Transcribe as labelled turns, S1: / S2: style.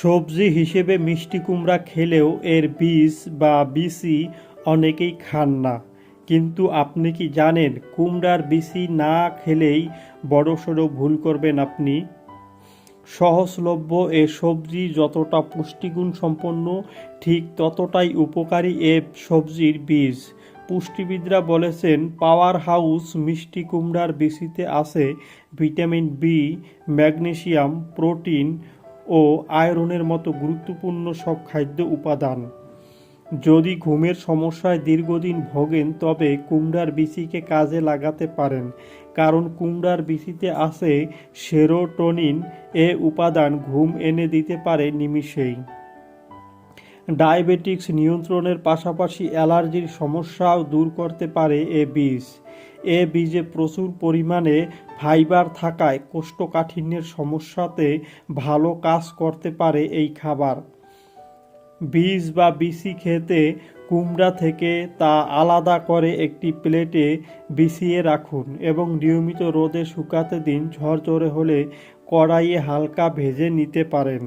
S1: সবজি হিসেবে মিষ্টি কুমড়া খেলেও এর বীজ বা বিচি অনেকেই খান না। কিন্তু আপনি কি জানেন কুমড়ার বিচি না খেলেই বড়সড় ভুল করবেন আপনি? সহজলভ্য এ সবজি যতটা পুষ্টিগুণ সম্পন্ন, ঠিক ততটাই উপকারী এ সবজির বীজ। পুষ্টিবিদরা বলেছেন, পাওয়ার হাউস মিষ্টি কুমড়ার বিসিতে আছে ভিটামিন বি ম্যাগনেশিয়াম প্রোটিন ও আয়রনের মতো গুরুত্বপূর্ণ সব খাদ্য উপাদান। যদি ঘুমের সমস্যায় দীর্ঘদিন ভোগেন, তবে কুমড়ার বিচিকে কাজে লাগাতে পারেন, কারণ কুমড়ার বিচিতে আছে সেরোটোনিন, এ উপাদান ঘুম এনে দিতে পারে নিমিষেই। ডায়াবেটিক্স নিয়ন্ত্রণের পাশাপাশি অ্যালার্জির সমস্যাও দূর করতে পারে এ বীজ। এ বীজে প্রচুর পরিমাণে ফাইবার থাকায় কোষ্ঠকাঠিন্যের সমস্যাতে ভালো কাজ করতে পারে এই খাবার। বীজ বা বিসি খেতে কুমড়া থেকে তা আলাদা করে একটি প্লেটে বিছিয়ে রাখুন এবং নিয়মিত রোদে শুকাতে দিন, ঝরঝরে হলে কড়াইয়ে হালকা ভেজে নিতে পারেন।